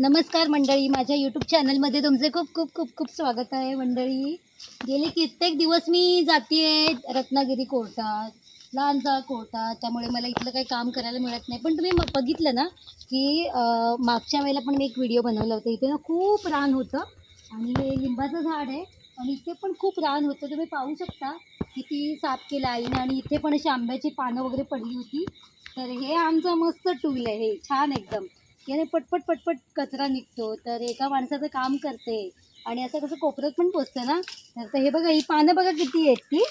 नमस्कार मंडळी माझ्या यूट्यूब चॅनलमध्ये तुमचे खूप खूप खूप खूप स्वागत आहे मंडळी. गेले कित्येक दिवस मी जाते रत्नागिरी कोर्टात लहानचा कोर्टात त्यामुळे मला इथलं काही काम करायला मिळत नाही. पण तुम्ही म- बघितलं ना की मागच्या वेळेला पण मी एक व्हिडिओ बनवला होता. इथे ना खूप रान होतं आणि हे लिंबाचं झाड आहे आणि इथे पण खूप रान होतं. तुम्ही पाहू शकता किती साफ केलं आईने आणि इथे पण अशी आंब्याची पानं वगैरे पडली होती. तर हे आमचं मस्त टूल आहे. हे छान एकदम. याने पटपट पटपट कचरा निघतो. तर एका माणसाचं काम करते. आणि असं कसं कोपऱ्यात पण पोचतं ना? तर हे बघा ही पानं बघा किती आहेत ती.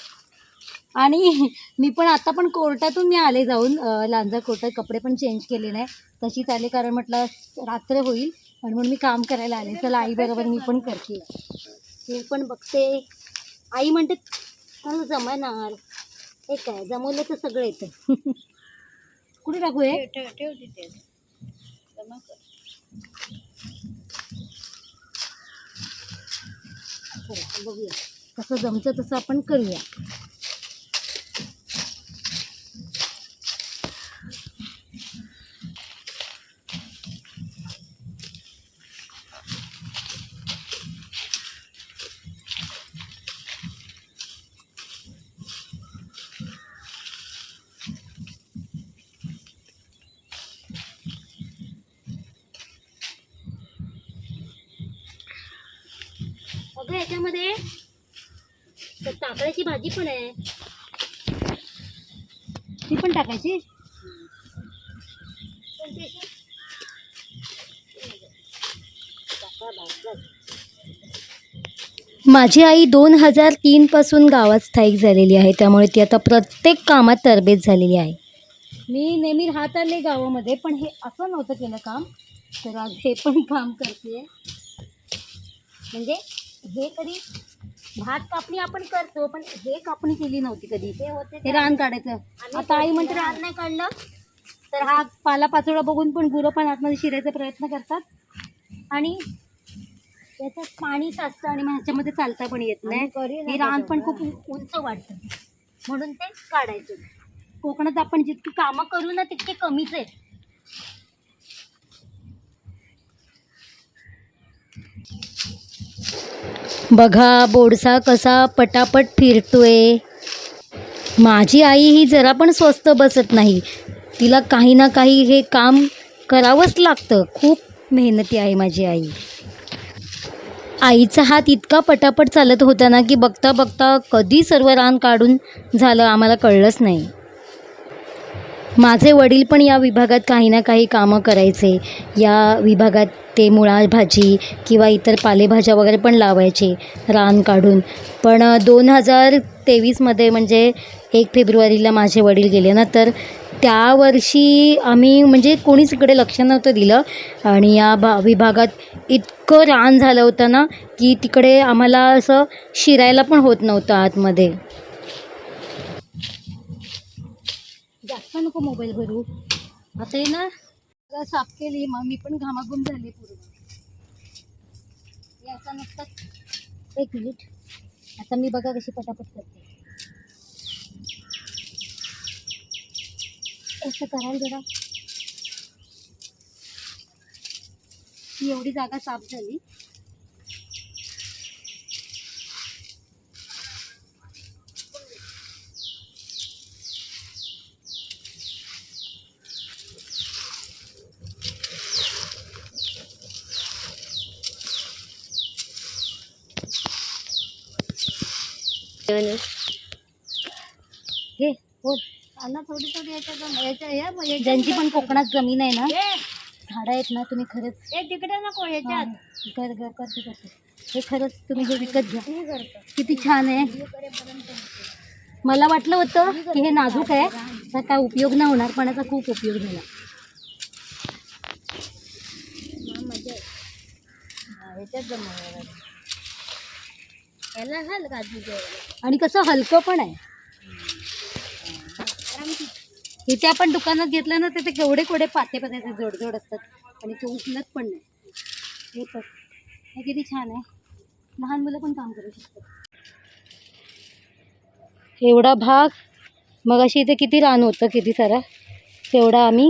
आणि मी पण आता पण कोर्टातून मी आले जाऊन. लांजा कोर्टात कपडे पण चेंज केले नाही. तशीच आले कारण म्हटलं रात्र होईल. आणि म्हणून मी काम करायला आले. चला आई बरोबर मी पण करते. मी पण बघते. आई म्हणते मला जमणार. हे काय जमवलं तर सगळं येतं. कुठे टाकू हे? ठेव तिथे. जमा कर. बघूया. कसं जमतं तसं आपण करूया. अगं याच्यामध्ये. तर भाजी पण आहे. ती पण टाकायची? माझी आई दोन हजार तीनपासून गावात स्थायिक झालेली आहे. त्यामुळे ती आता प्रत्येक कामात तरबेज झालेली आहे. मी नेहमी राहत आले गावामध्ये पण हे असं नव्हतं केलं काम. तर आज हे पण काम करते म्हणजे हे कधी भात कापणी आपण करतो पण हे कापणी केली नव्हती कधी. ते होते हे रान काढायचं. आता आई म्हणते रान नाही काढलं. तर हा पाला पाचोळा बघून पण गुरं पण आतमध्ये शिरायचा प्रयत्न करतात. आणि याच्यात पाणी साचतं आणि मग ह्याच्यामध्ये चालता पण येत नाही. हे रान पण खूप उंच वाटतं. म्हणून ते काढायचं. कोकणात आपण जितकी कामं करू ना तितके कमीच आहेत बघा बोडसा कसा पटापट फिरतोय. माझी आई ही जरा पण स्वस्त बसत नाही. तिला काही ना काही हे काम करावंच लागतं. खूप मेहनती आहे माझी आई. आईचा हात इतका पटापट चालत होता ना की बघता बघता कधी सर्व रान काढून झालं आम्हाला कळलंच नाही. माझे वडील पण या विभागात काही ना काही कामं करायचे. या विभागात ते मुळाभाजी किंवा इतर पालेभाज्या वगैरे पण लावायचे रान काढून. पण दोन हजार तेवीसमध्ये म्हणजे एक फेब्रुवारीला माझे वडील गेले ना तर त्या वर्षी आम्ही म्हणजे कोणीच इकडे लक्ष नव्हतं दिलं. आणि या भा विभागात इतकं रान झालं होतं ना की तिकडे आम्हाला असं शिरायला पण होत नव्हतं आतमध्ये. जास्त नको मोबाईल भरू? आता हे ना. साफ केली मग मी पण घामाघूम झाली पूर्ण. याचा असं एक मिनिट आता मी बघा कशी पटापट करते. असं कराल जरा. ही एवढी जागा साफ झाली. घे हो अन्ना थोडी थोडी याच्या ज्यांची पण कोकणात जमीन आहे ना झाडं आहेत ना तुम्ही खरंच तिकडे नको याच्यात. हा, कर कर करते करते. हे खरंच तुम्ही हे विकत घ्या. मी करतो किती छान आहे. मला वाटलं होतं की हे नाजूक आहे तर काय उपयोग नाही होणार पण याचा खूप उपयोग झाला. मजा आहे हा, याच्यात जमा काजू आणि कसं हलकं पण आहे. इथे आपण दुकानात घेतलं ना तिथे केवढे केवढे पाते पात्याचे जोड जोड असतात. आणि ते उचलत पण नाही. हे बघ हे किती छान आहे. लहान मुलं पण काम करू शकतात. एवढा भाग मग अशी इथे किती रान होतं किती सारा? तेवढा आम्ही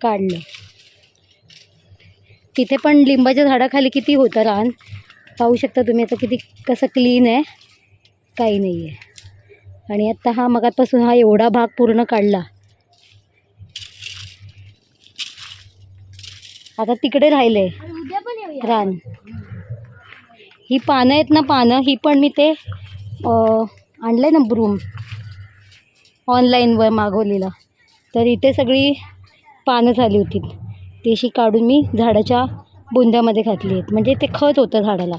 काढलं. तिथे पण लिंबाच्या झाडाखाली किती होतं रान? पाहू शकता तुम्ही आता किती कसं क्लीन आहे. काही नाही आहे आणि आत्ता हा मगातपासून हा एवढा भाग पूर्ण काढला. आता तिकडे राहिले रान. ही पानं आहेत ना पानं ही पण मी ते आणलं ना ब्रूम ऑनलाईनवर मागवलेलं. तर इथे सगळी पानं झाली होती. ती अशी काढून मी झाडाच्या बुंद्यामध्ये घातली आहेत. म्हणजे ते खत होतं झाडाला.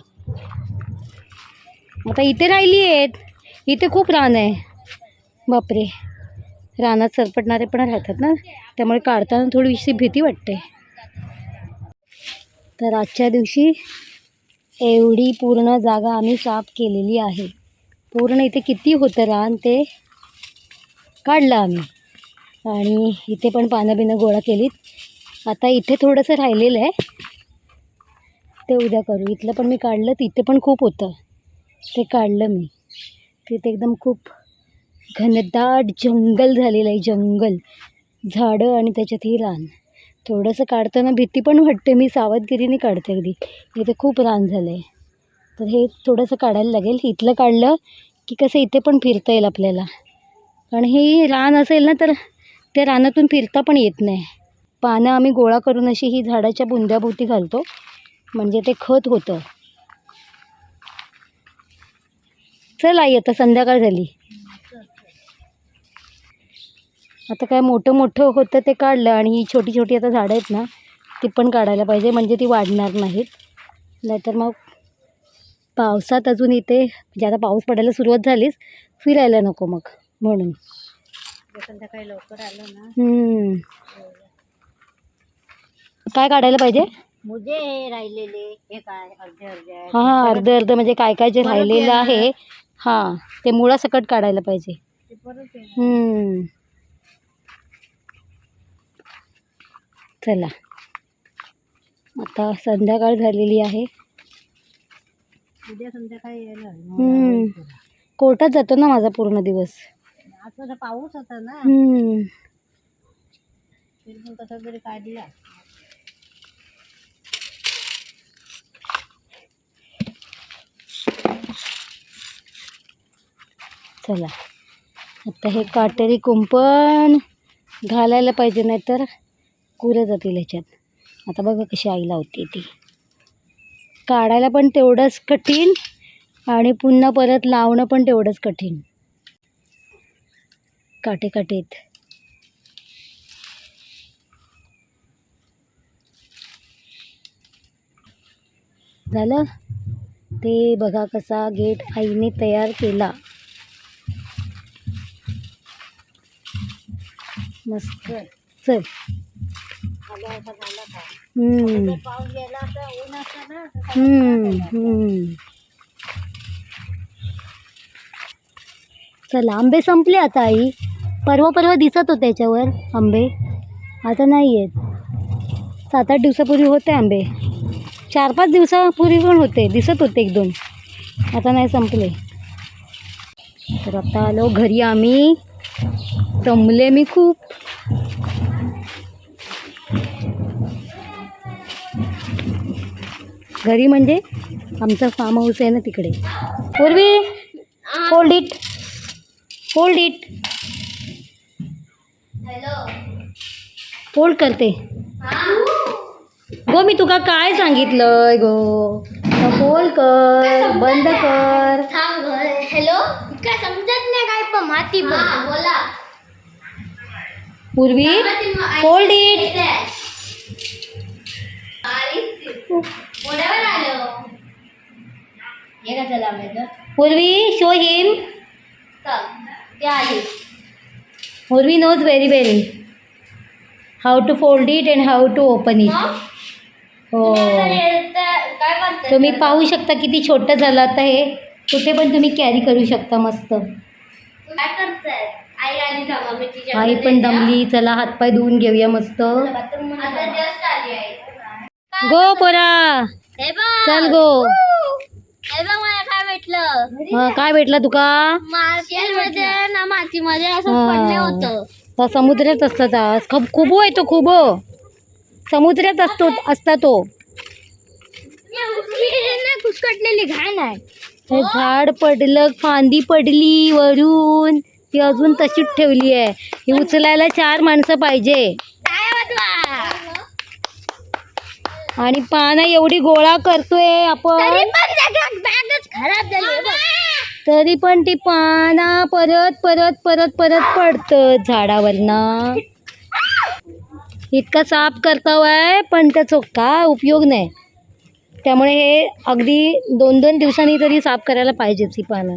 आता इथे राहिली आहेत. इथे खूप रान आहे. बापरे. रानात सरपटणारे पण राहतात ना. त्यामुळे काढताना थोडीशी भीती वाटते. तर आजच्या दिवशी एवढी पूर्ण जागा आम्ही साफ केलेली आहे. पूर्ण इथे किती होतं रान ते काढलं आम्ही. आणि इथे पण पानं बिनं गोळा केलीत. आता इथे थोडंसं राहिलेलं आहे. ते उद्या करू. इथलं पण मी काढलं तिथे पण खूप होतं. ते काढलं मी. तिथे एकदम खूप घनदाट जंगल झालेलं आहे जंगल. झाडं आणि त्याच्यात ही रान. थोडंसं काढताना भीती पण वाटते मी सावधगिरीने काढते अगदी. इथे खूप रान झालं आहे तर हे थोडंसं काढायला लागेल. इथलं काढलं की कसं इथे पण फिरता येईल आपल्याला. कारण हे रान असेल ना तर त्या रानातून फिरता पण येत नाही. पानं आम्ही गोळा करून अशी ही झाडाच्या बुंद्याभोवती घालतो. म्हणजे ते खत होतं. चल आई आता संध्याकाळ झाली. आता काय मोठं मोठं होतं ते काढलं आणि ही छोटी छोटी आता झाडं आहेत ना ती पण काढायला पाहिजे. म्हणजे ती वाढणार नाहीत. नाहीतर मग पावसात अजून इथे म्हणजे आता पाऊस पडायला सुरुवात झालीच फिरायला नको मग. म्हणून. संध्याकाळी लवकर आलो ना. काय काढायला पाहिजे? मुजे हे राहिलेले हे काय अर्धे अर्धे. हां हां अर्ध अर्ध म्हणजे काय काय जे परत राहिलेलं येणार. आहे हां ते मुळासकट काढायला पाहिजे ते परत येणार. हम्म. चला आता संध्याकाळ झालेली आहे उद्या संध्याकाळी येणार हम्म. कोर्टात जातो ना माझा पूर्ण दिवस पाऊस होता ना हम्म. तरी पण कसा तरी काढला चला. आता हे काटेरी कुंपण घालायला पाहिजे नाही तर कुरं जातील ह्याच्यात आता बघा कशी आई लावते ती. काढायला पण तेवढंच कठीण आणि पुन्हा परत लावणं पण तेवढंच कठीण. काटे काटेत. झालं? ते बघा कसा गेट आईने तयार केला. मस्त चल. हम्म, हम्म, हम्म. चला आंबे संपले आता आई. परवा परवा दिसत होते याच्यावर आंबे. आता नाही आहेत सात आठ दिवसापूर्वी होते आंबे. चार पाच दिवसापूर्वी पण होते. दिसत होते एक दोन आता नाही संपले. तर आता आलो घरी आम्ही. दमले मी खूप. घरी म्हणजे आमचा फार्म हाऊस आहे ना तिकडे. Purvi hold it hold it hold करते. गो मी तुका काय सांगितलंय गो? होल्ड कर बंद कर. हॅलो काय समजत नाही काय पण माती बोला. Purvi hold it Purvi show him Purvi knows very well how to fold it and how to open it हो. तुम्ही पाहू शकता किती छोटं झालं आता हे. कुठे पण तुम्ही कॅरी करू शकता मस्त. काय करताय? आई पण दमली चला हातपाय धुवून घेऊया मस्त. गो पोरा. चल गो. काय भेटलं. हा, काय भेटलं तुका? मातीमध्ये असं समुद्रात असतात. खब खुबो आहे तो खुबो समुद्रात असतो असता तो. कुसकटलेली घाण आहे. हे. झाड पडलं फांदी पडली वरून. ती अजून तशीच ठेवली आहे. ही उचलायला चार माणसं पाहिजे. वाटवा आणि पानं एवढी गोळा करतोय आपण. तरी पण ती पाना परत परत परत परत पडत झाडावरनं. इतका साफ करतावाय पण त्याचा काय उपयोग नाही. त्यामुळे हे अगदी दोन दोन दिवसांनी तरी साफ करायला पाहिजेच ही पानं.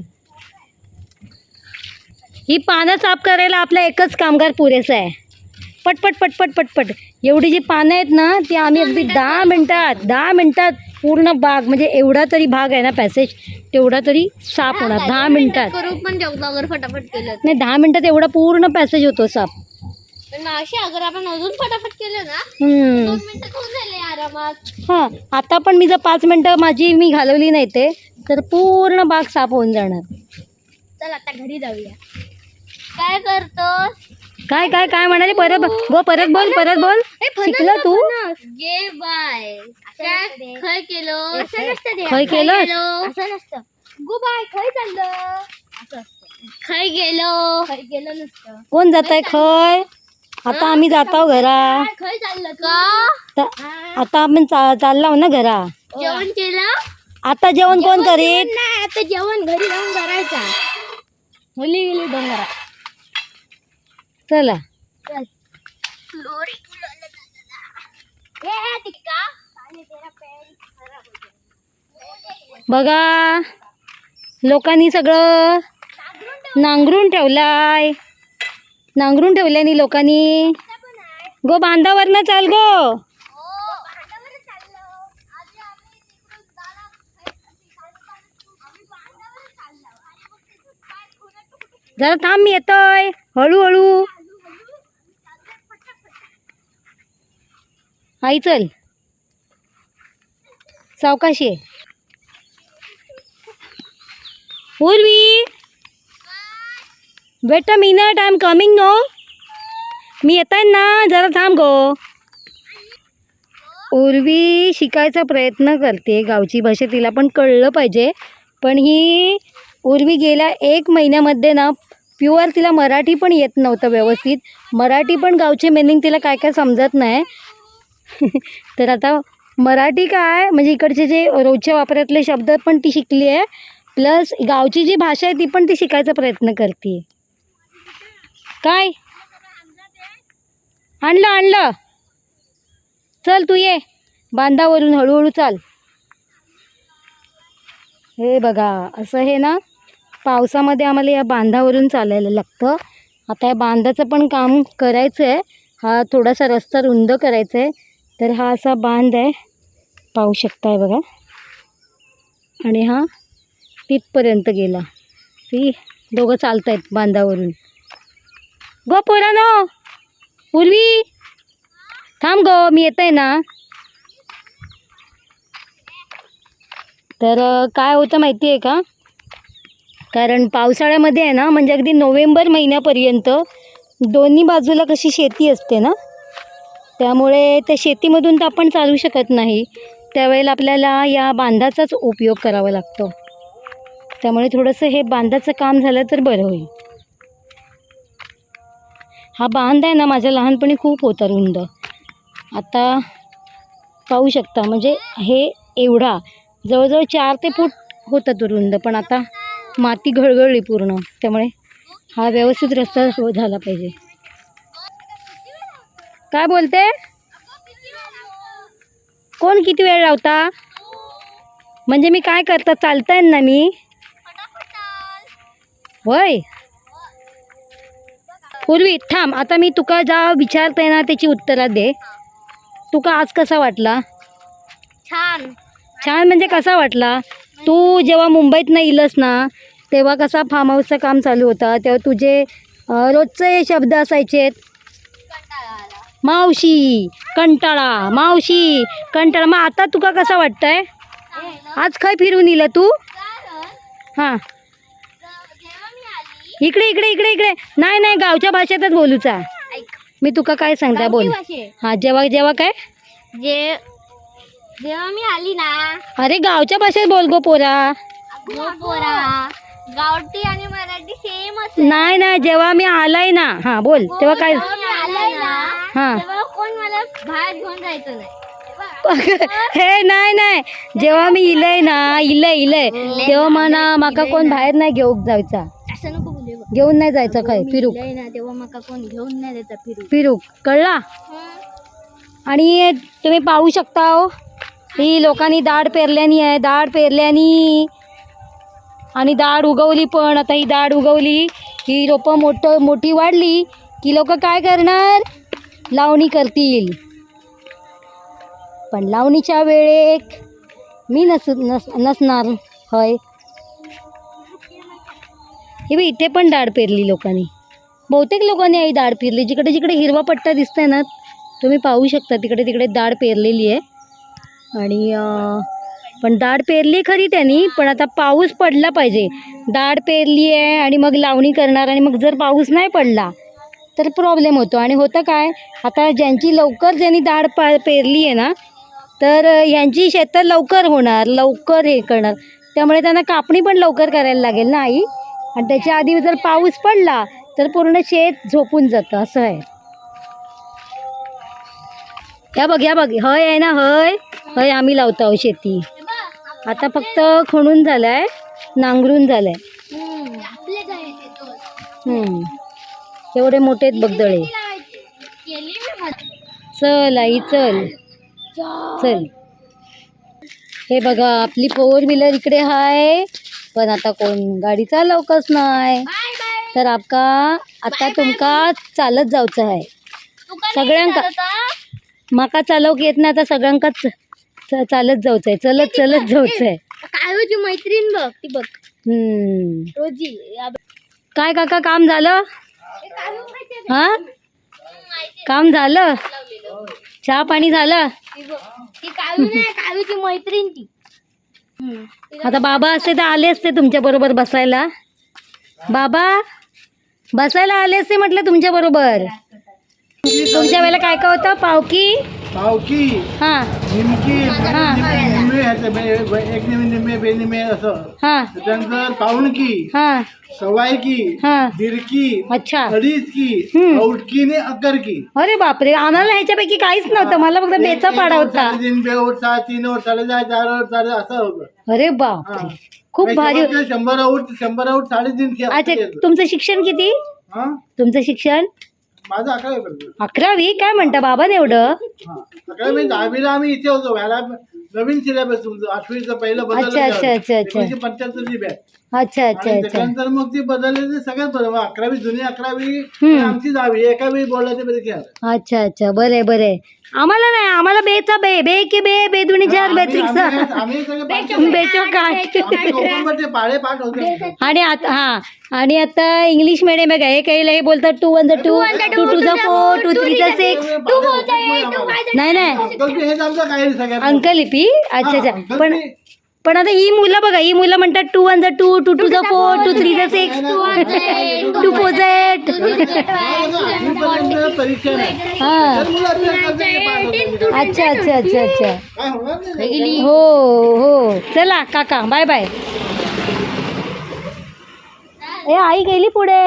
ही पानं साफ करायला आपला एकच कामगार पुरेसा आहे. पटपट पटपट पटपट. एवढी जी पानं आहेत ना ती आम्ही अगदी दहा मिनटात दहा मिनटात पूर्ण बाग म्हणजे एवढा तरी भाग आहे ना पॅसेज तेवढा तरी साफ होणार. दहा मिनटात. फटाफट केलं नाही दहा मिनटात एवढा पूर्ण पॅसेज होतो साफ. पण अशी अगर आपण अजून फटाफट केलं ना हम्म. दोन मिनिटं होऊन झाले आरामात. हां आता पण मी जर पाच मिनटं माझी मी घालवली नाही ते तर पूर्ण बाग साफ होऊन जाणार. चल आता घरी जाऊया. काय करतोस? काय काय काय म्हणाले? परत गो परत बोल परत बोल. शिकला तू? गे बाय. काय खय केलो. असं नसतं ते. खय केलं? असं नसतं. गो बाय खय चाललं. असं असतं. खय गेलो. खय गेलो नसतं. कोण जात आहे खय आता आम्ही जातो घरा. काय खय चाललं का? आता आपण चा चाललो ना घरा. जेवण केलं? आता जेवण कोण करीत? नाही आता जेवण घरी जाऊन करायचा मुली गेली डोंगरात. चला. बघा. लोकांनी सगळं नांगरून ठेवलाय. नांगरून ठेवल्यानी लोकांनी. गो बांधावरनं चाल गो. जरा थांब मी येतोय. हळूहळू. आई चल. सावकाशी आहे पूर्वी बेटा a minute I am coming no मी येत आहे ना जरा थांब गो. उर्वी शिकायचा प्रयत्न करते. गावची भाषा तिला पण कळलं पाहिजे. पण ही उर्वी गेल्या एक महिन्यामध्ये ना प्युअर तिला मराठी पण येत नव्हतं व्यवस्थित. मराठी पण गावचे मिनिंग तिला काय काय समजत नाही. तर आता मराठी काय म्हणजे इकडचे जे रोजच्या वापरातले शब्द पण ती शिकली आहे प्लस गावची जी भाषा आहे ती पण ती शिकायचा प्रयत्न करते. काय? आणलं आणलं. चल तू ये बांधावरून हळूहळू चाल. हे बघा असं हे ना पावसामध्ये आम्हाला या बांधावरून चालायला लागतं. आता या बांधाचं पण काम करायचं आहे हा थोडासा रस्ता रुंद करायचा आहे तर हा असा बांध आहे. पाहू शकताय बघा. आणि हा तिथपर्यंत गेला. ती दोघं चालत आहेत बांधावरून. गो पोरानो! पूर्वी थांब गो मी येत आहे ना. तर काय होतं माहिती आहे का? कारण पावसाळ्यामध्ये आहे ना म्हणजे अगदी नोव्हेंबर महिन्यापर्यंत दोन्ही बाजूला कशी शेती असते ना त्यामुळे त्या शेतीमधून तर आपण चालू शकत नाही. त्यावेळेला आपल्याला या बांधाचाच उपयोग करावा लागतो. त्यामुळे थोडंसं हे बांधाचं काम झालं तर बरं होईल. हा बांध आहे ना माझ्या लहानपणी खूप होता रुंद. आता पाहू शकता म्हणजे हे एवढा. जवळजवळ चार ते फूट होता तो रुंद पण आता माती घळघळली पूर्ण. त्यामुळे हा व्यवस्थित रस्ता झाला पाहिजे. काय बोलते? कोण किती वेळ लावता? म्हणजे मी काय करता चालताय ना मी? होय. पूर्वी थांब आता मी तुका जा विचारते ना त्याची उत्तरं दे. तुका आज कसा वाटला? छान. छान म्हणजे कसा वाटला? तू जेव्हा मुंबईतनं इलस ना तेव्हा कसा फार्म हाऊसचं काम चालू होता? तेव्हा तुझे रोजचे शब्द असायचे मावशी कंटाळा. मावशी कंटाळा. मग आता तुका कसा वाटतंय? आज काय फिरून इलं तू? हां. इकडे इकडे इकडे इकडे. नाही नाही गावच्या भाषेतच बोलूचा मी तुका काय सांगता बोल. हां जेव्हा जेव्हा काय? जे जेव्हा मी आली ना. अरे गावच्या भाषेत बोल गो पोरा. पोरा गावठी आणि मराठी सेमच नाही नाही जेव्हा मी आलाय ना हा बोल तेव्हा काय? आलाय ना हा. तेव्हा कोण मला बाहेर घेऊन जायचं नाही. हे नाही नाही जेव्हा मी इलय ना इलय इलय तेव्हा म्हणा माका कोण बाहेर नाही घेऊन जायचा. असं नको बोलू बघ. घेऊन नाही जायचं काय फिरूक लय ना तेव्हा मका कोण घेऊन नाही देता फिरू. फिरूक कळला? आणि तुम्ही पाहू शकता हो. ही लोकांनी दाढ पेरल्यानी आहे दाढ पेरल्यानी आणि डाळ उगवली पण. आता ही डाळ उगवली ही रोपं मोठं मोठी वाढली की लोक काय करणार? लावणी करतील. पण लावणीच्या वेळेत मी नस नस नसणार. होय. हे बी इथे पण डाळ पेरली लोकांनी. बहुतेक लोकांनी आई डाळ पेरली. जिकडे जिकडे हिरवा पट्टा दिसतोय ना तुम्ही पाहू शकता तिकडे तिकडे डाळ पेरलेली आहे. आणि पण दाढ पेरली खरी त्यांनी पण आता पाऊस पडला पाहिजे. दाढ पेरली आहे आणि मग लावणी करणार आणि मग जर पाऊस नाही पडला तर प्रॉब्लेम होतो. आणि होतं काय आता ज्यांची लवकर ज्यांनी डाळ पा पेरली आहे ना तर ह्यांची शेतं लवकर होणार लवकर हे करणार. त्यामुळे त्यांना कापणी पण लवकर करायला लागेल ना आई? आणि त्याच्या आधी जर पाऊस पडला तर पूर्ण शेत झोपून जातं असं आहे. या बघ या बघ. हय आहे ना हय. हय आम्ही लावतो आहोत शेती. आता फक्त खणून झालाय नांगरून झालाय. एवढे मोठे आहेत बगदळे. चल आई चल. चल. हे बघा आपली फोर व्हीलर इकडे आहे पण आता कोण गाडी चालवकच नाही. तर आपका आता तुमका चालत जायचं आहे. सगळ्यांका माका चालवक येत नाही आता सगळ्यांकाच चालत जायचं आहे चलत चलत जायचं आहे काय होती मैत्रीण बघ ती बघ. हम्म. रोजी. काय काका काम झालं? हे काम झालं. चहा पाणी झालं? ती बघ. ती काळू नाही काळूची मैत्रीण ती. आता बाबा असते तर आले असते तुमच्या बरोबर बसायला. बाबा बसायला आले असते म्हटलं तुमच्या बरोबर. तुमच्या वेळेला काय काय होतं? पावकी? पावकी हा. निमकी हा. निम्मे ह्याचे बे- एक निम्मे निम्मे बेनिम्मे असं. हा. त्यानंतर पाऊणकी हा. सवायकी हा. दिरकी अच्छा. अडीचकी हम्म. औटकी ने अकरकी अरे बापरे आम्हाला ह्याच्यापैकी काहीच नव्हतं. मला फक्त बेचा पाडा होता तीन सहा तीन ओट साडेदहा चार साडे असं होतं. अरे हा. बापरे खूप भारी. शंभर आऊट शंभर आऊट साडेतीनशे असं अच्छा. तुमचं शिक्षण किती? हा? तुमचं शिक्षण? माझं अकरावी पर्यंत. अकरावी? काय म्हणता बाबा एवढं हा अकरावी दहावीला आम्ही इथे होतो. व्हायला नवीन सिलेबस तुमचं आठवीचं पहिलं अच्छा, अच्छा, अच्छा, अच्छा. पंच्याहत्तरची बॅच. अच्छा अच्छा आणि अच्छा. त्याच्यानंतर मग ती बदलले ते सगळ्यात बरं. मग अकरावी जुनी अकरावी हम्म. आमची दहावी एका वेळी बोलला ते बरे खेळ अच्छा अच्छा. बरं बरं आम्हाला नाही आम्हाला बेचा बे बे के बे बे दुनी चार बे त्रिक सहा. आम्ही सगळे पाच होतो. बेचो काय आमचे कोकणमध्ये पाढे पाठ होते. आणि आता हा. आणि आता इंग्लिश मिडियम आहे का? हे काही हे बोलतात two one the two two two the four two three the six नाही नाही. हेच आमचं काय रे सगळ्यात अंकलिपी? अच्छा अच्छा. पण पण आता ही मुलं बघा ही मुलं म्हणतात two one two two two the four two three six two परीक्षा नाही हा. अच्छा अच्छा अच्छा अच्छा. हो हो. चला काका बाय बाय ए आई गेली पुढे.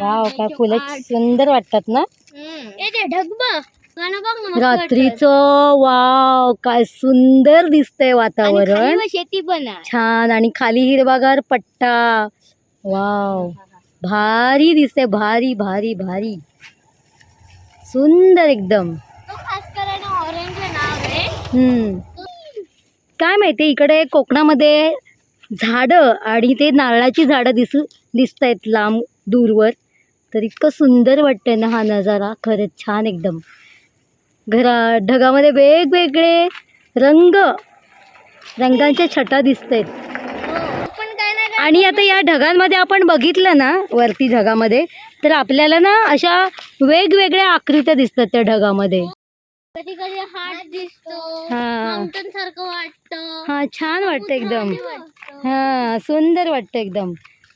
वाव काय फुलं सुंदर वाटतात ना. ढग रात्रीचं वाव काय सुंदर दिसतंय वातावरण. शेती पण छान आणि खाली हिरवागार पट्टा. वाव भारी दिसतंय भारी भारी भारी. सुंदर एकदम. तो खास करून ऑरेंज नाव आहे हम्म. काय माहिती इकडे कोकणामध्ये झाडं आणि ते नारळाची झाडं दिसू दिसत आहेत लांब दूरवर. तर इतकं सुंदर वाटतंय ना हा नजारा खरंच छान एकदम. घरा ढगामध्ये वेगवेगळे रंग रंगांच्या छटा दिसत आहेत आणि आता या ढगांमध्ये आपण बघितलं ना वरती ढगामध्ये तर आपल्याला ना अशा वेगवेगळ्या आकृत्या दिसतात त्या ढगामध्ये. कधी कधी हार्ट दिसतो हा. माउंटन सारखं वाटतं. हा छान वाटतं एकदम. हा सुंदर वाटतं एकदम.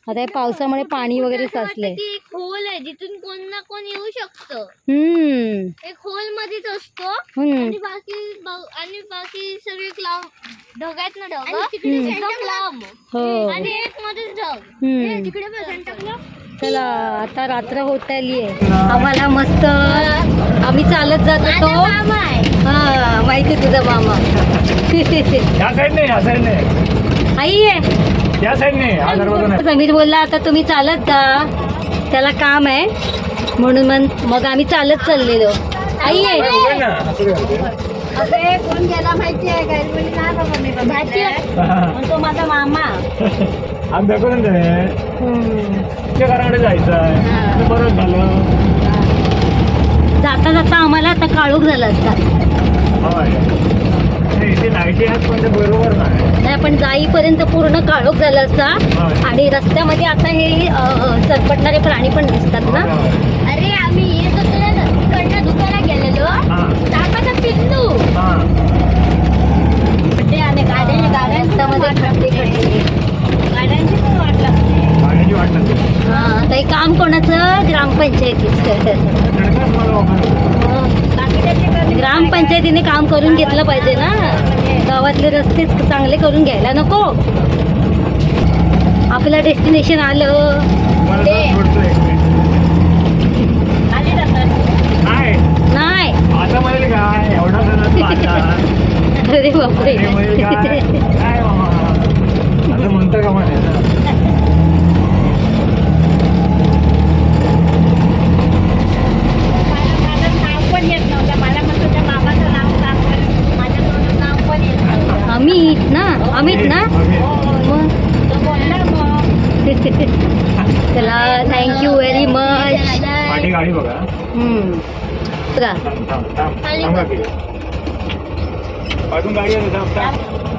आता या पावसामुळे पाणी वगैरे एक होल आहे जिथून कोण ना कोण येऊ शकतं. हम्म. एक होल मध्येच असतो. हम्म. आणि बाकी आणि बाकी सगळे क्लाउड ढग आहेत ना ढग? हम्म. एकदम लांब. हो. आणि एक मध्येच ढग. हम्म. तिकडे चला आता रात्र होत आली आहे. आम्हाला मस्त आम्ही चालत जात होतो. हा माहिती तुझा मामा. या साईड नाही या साईड नाही आई आहे. या हा समीर बोलला आता तुम्ही चालत जा. त्याला काम आहे. म्हणून मग मग आम्ही चालत चाललेलो. आई आहे? कोण गेला माहिती आहे. हा. तो माझा मामा. आम्ही घराकडे जायचं आहे. बरं झालं. जाता जाता आम्हाला आता काळोख झाला असता. बरोबर नाही. आपण जाईपर्यंत पूर्ण काळोख झाला असता. आणि रस्त्यामध्ये आता हे सरपटणारे प्राणी पण दिसतात ना. होय. अरे आम्ही येत होतो दुकानात गेलेलो. हा. दाखवता पिल्लू हा. ते आणि गाड्या गाड्या रस्त्यामध्ये खड्डे खड्डे गाड्यांची पण वाट लागते. पाण्याची वाट लागते. हा आता हे काम कोणाचं? ग्रामपंचायतीचं वापस. ग्रामपंचायतीने काम करून घेतलं पाहिजे गावातले रस्ते चांगले करून घ्यायला नको. आपलं डेस्टिनेशन आलं. नाही नाही. आता म्हणेल काय? एवढा जणांचा आता अरे बापरे. म्हणतं का म्हणे माझं नाव पण येत नव्हतं मला मग तुझ्या बाबाचं नाव सांग तर माझ्या तोंडात नाव पण येत नव्हतं अमित ना चला थँक्यू व्हेरी मच बघा.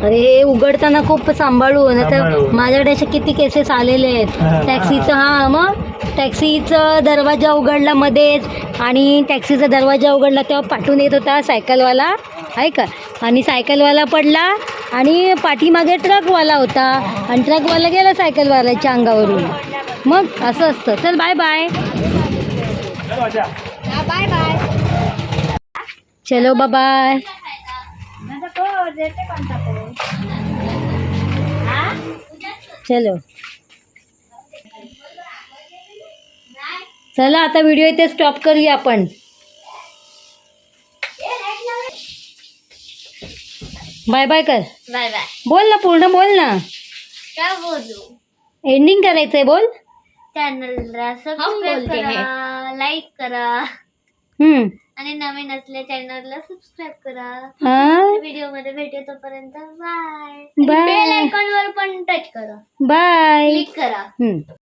अरे हे उघडताना खूप सांभाळून आता सांभाळून. माझ्याकडे असे किती केसेस आलेले. आहेत. टॅक्सीचं हा मग? टॅक्सीचं दरवाजा उघडला मध्येच. आणि टॅक्सीचा दरवाजा उघडला तेव्हा पाठून येत होता सायकलवाला. आहे का? आणि सायकलवाला पडला. आणि पाठीमागे ट्रकवाला होता. आणि ट्रकवाला गेला सायकलवाल्याच्या अंगावरून. मग असं असतं. चल बाय बाय बाय बाय चलो बाय चलो. चला आता व्हिडिओ इथे स्टॉप करूया आपण. बाय बाय कर. Bye bye. बोल ना पूर्ण बोल ना. काय बोलू? एंडिंग करायचंय बोल. चॅनलला सबस्क्राईब करा लाईक करा. हम्म. आणि नवीन असल्या चॅनलला सबस्क्राईब करा. हा? व्हिडिओमध्ये भेटू तोपर्यंत बाय Bye. बेल आयकॉन वर पण टच करा. बाय क्लिक करा. हम्म.